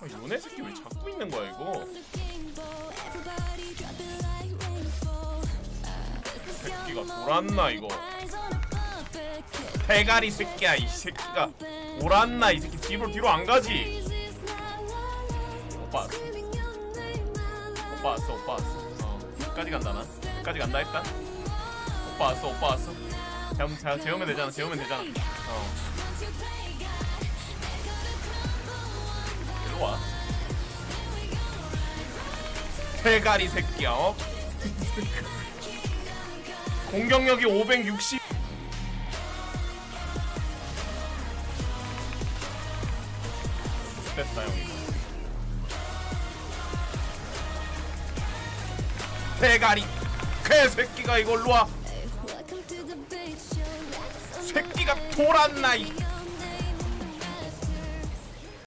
아, 요네 새끼 왜 자꾸 있는 거야 이거? 새끼가 돌았나 이거? 대가리 새끼야 이 새끼가. 돌았나 이 새끼 뒤로 뒤로 안 가지? 오빠 왔어. 오빠 왔어 오빠 왔어. 어 끝까지 간다 나? 끝까지 간다 일단? 오빠 왔어 오빠 왔어. 재우면 되잖아 재우면 되잖아. 어 일로 와 대가리 새끼야 어? 공격력이 560 됐다 형이 대가리 개새끼가 이걸로 와. 새끼가 돌았나 이